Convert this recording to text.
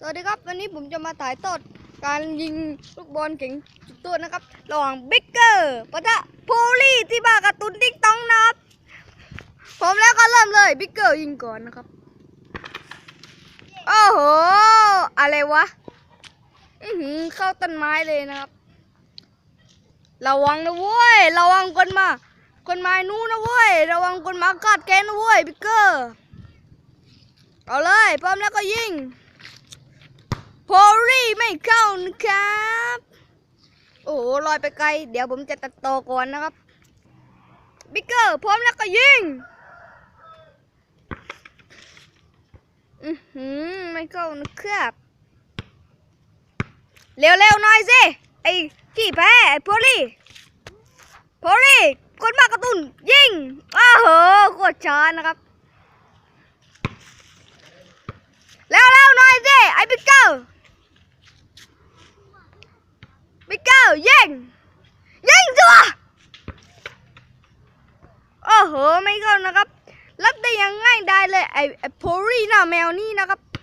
สวัสดีครับ วันนี้ผมจะมาถ่ายทอดการยิงลูกบอลเก่งจุดโทษนะครับระหว่างบิ๊กเกอร์ปะทะโพลี่ที่บ้ากร์ตูนติ๊กต้องนะครับผมแล้วก็เริ่มเลยบิ๊กเกอร์ยิงก่อนนะครับ โอ้โห อะไรวะ อือหือเข้าต้นไม้เลยนะครับ ระวังนะเว้ย ระวังคนมา คนมานู้นนะเว้ย ระวังคนมากาดแกนนะเว้ยบิ๊กเกอร์ เอาเลยพร้อมแล้วก็ยิง เข้านะครับ โอ้โหลอยไปไกล เดี๋ยวผมจะตัดต่อก่อนนะครับ บิ๊กเกอร์พร้อมแล้วก็ยิง อือหือไม่เข้านะครับเร็วๆหน่อยสิไอ้ขี้แพ้ไอ้โพลี่โพลี่คนมากระตุนยิงอ้าวเหอโคตรช้านะครับ เร็วๆหน่อยสิ ไอ้บิ๊กเกอร์ ยิงยิงตัวโอ้โหไม่เข้านะครับ รับได้ยังง่ายได้เลยไอ้ไอ้โพรี่หน้าแมวนี่นะครับ